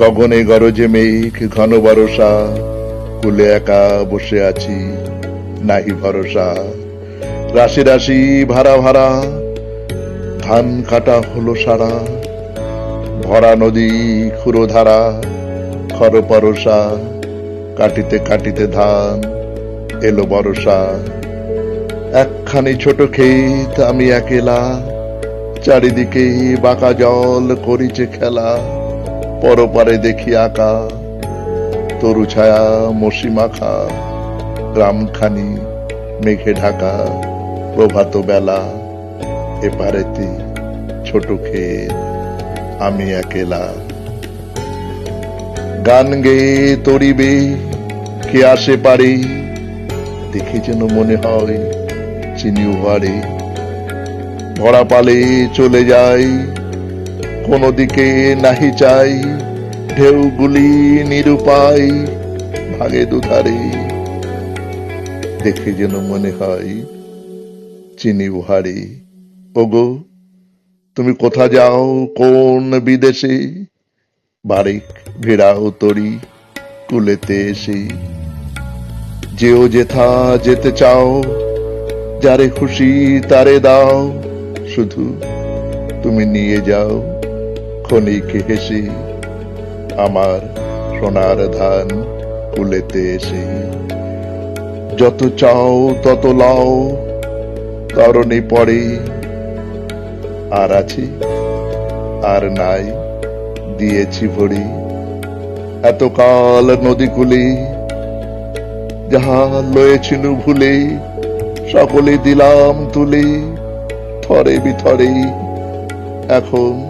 গগনে গরজে মেঘ, ঘন বরসা কুলে একা বসে আছি, নাহি ভরসা। রাশি রাশি ভাড়া ভাড়া, ধান কাটা হলো সারা। ভরা নদী খুরো ধারা খর পরসা, কাটিতে কাটিতে ধান এলো বরসা। একখানি ছোট ক্ষেত আমি একেলা, চারিদিকে বাঁকা জল করিছে খেলা। পরপারে দেখি আঁকা। তরু ছায়া, মসি মাখা, গ্রামখানি, মেঘে ঢাকা, প্রভাত বেলা, এপারেতে ছোট ক্ষেত, আমি একেলা। গান গেয়ে তরিবে, কে আসে পারে, দেখে যেন মনে হয় চিনি উহারে। ভরা পালে চলে যাই কোনো দিকে নাহি চাই, ঢেউগুলি নিরুপায় ভাগে দুধারে। দেখে যেন মনে হয় চিনি উহারে। ওগো, তুমি কোথা যাও, কোন বিদেশে? বারিক ভিড়াও তরি কুলেতে এসে। যেও যেথা যেতে চাও, যারে খুশি তারে দাও। শুধু তুমি নিয়ে যাও। ক্ষণিক হেসে আমার সোনার ধান কুলেতে এসে। যত চাও, তত লাও কারণে পড়ে। আর আছে, আর নাই, দিয়েছি ভরি। এতকাল নদী কুলে, যাহা লয়েছিল ভুলে, সকলে দিলাম তুলে, থরে বিথরে। এখন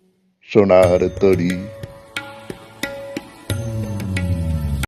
সোনার তরী।